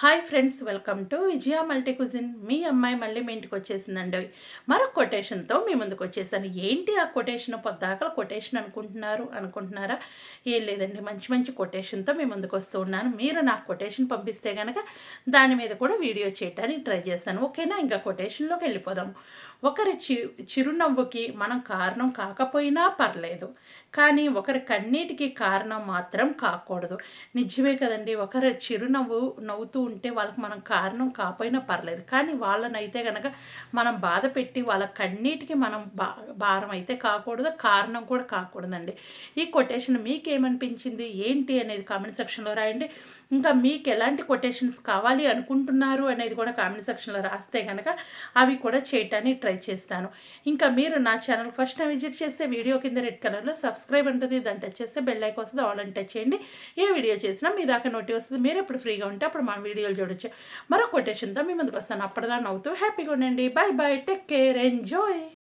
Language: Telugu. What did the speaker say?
Hi friends welcome to Vijaya multi cuisine మీ అమ్మాయి మళ్ళీ మీ ఇంటికి వచ్చేసిందండి. మరొక కొటేషన్తో మీ ముందుకు వచ్చేసాను. ఏంటి ఆ కొటేషన్ పొద్దాకల కొటేషన్ అనుకుంటున్నారు? అనుకుంటున్నారా? ఏం లేదండి. మంచి మంచి కొటేషన్తో మీ ముందుకు వస్తూ ఉన్నాను. మీరు నాకు కొటేషన్ పంపిస్తే కనుక దాని మీద కూడా వీడియో చేయడానికి ట్రై చేశాను ఓకేనా? ఇంకా కొటేషన్లోకి వెళ్ళిపోదాం. ఒకరి చి చిరునవ్వుకి మనం కారణం కాకపోయినా పర్లేదు. కానీ ఒకరి కన్నీటికి కారణం మాత్రం కాకూడదు. నిజమే కదండి. ఒకరి చిరునవ్వు నవ్వుతూ ఉంటే వాళ్ళకి మనం కారణం కాకపోయినా పర్లేదు. కానీ వాళ్ళనైతే కనుక మనం బాధ పెట్టి వాళ్ళ కన్నీటికి మనం బా భారం అయితే కాకూడదు. కారణం కూడా కాకూడదండి. ఈ కొటేషన్ మీకేమనిపించింది? ఏంటి అనేది కామెంట్ సెక్షన్లో రాయండి. ఇంకా మీకు ఎలాంటి కొటేషన్స్ కావాలి అనుకుంటున్నారు అనేది కూడా కామెంట్ సెక్షన్లో రాస్తే కనుక అవి కూడా చేయటానికి ట్రై చేస్తాను. ఇంకా మీరు నా ఛానల్ ఫస్ట్ టైం విజిట్ చేస్తే వీడియో కింద రెడ్ కలర్లో సబ్స్క్రైబ్ ఉంటుంది. దాన్ని టచ్ చేస్తే బెల్ ఐక్ వస్తుంది. ఆల్ అని టచ్ చేయండి. ఏ వీడియో చేసినా మీ దాకా నోటి వస్తుంది. మీరు ఎప్పుడు ఫ్రీగా ఉంటే అప్పుడు మన వీడియోలు చూడొచ్చు. మరో కొటేషన్తో మీ ముందుకు వస్తాను. అప్పటిదాన్ని అవుతూ హ్యాపీగా ఉండండి. Bye bye take care enjoy